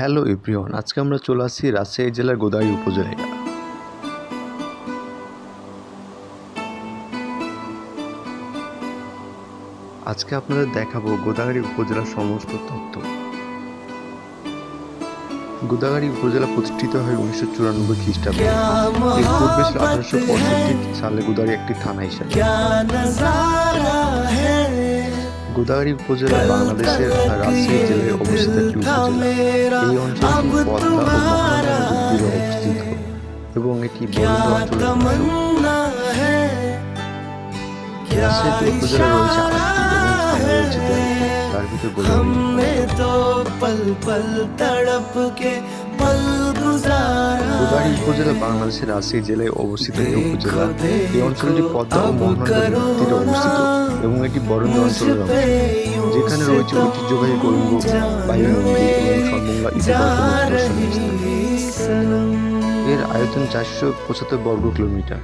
Hello everyone আজকে আমরা চলে আসছি রাজশাহী জেলার গোদাগাড়ি উপজেলায়। আজকে আপনাদের দেখাবো গোদাগাড়ি উপজেলার সমস্ত তথ্য। গোদাগাড়ি উপজেলা প্রতিষ্ঠিত হয় উনিশশো চুরানব্বই খ্রিস্টাব্দে। এর পূর্বে আঠারোশো পঁয়ষট্টি সালে গোদাগাড়ি একটি থানা হিসাবে। গোদাগাড়ি উপজেলা বাংলাদেশের রাজশাহী জেলায় অবস্থিত একটি উপজেলা এই অঞ্চলটি পদ্মা ও মহানদা নদীর তীরে অবস্থিত এবং এটি বরেন্দ্র অঞ্চলের অংশ। রাজশাহী উপজেলা রয়েছে আটটি এবং থানা রয়েছে তেরোটি তার ভিতরে গোদাগাড়ি तो पल पल तड़प के पल गुजारा উপজেলা বাংলাদেশের রাজশাহী জেলায় অবস্থিত এই উপজেলা, এই অঞ্চলটি পদ্মা ও তীরে অবস্থিত এবং এটি বরেন্দ্র অঞ্চলের অংশ, যেখানে রয়েছে ঐতিহ্যবাহী। এর আয়তন চারশো পঁচাত্তর বর্গ কিলোমিটার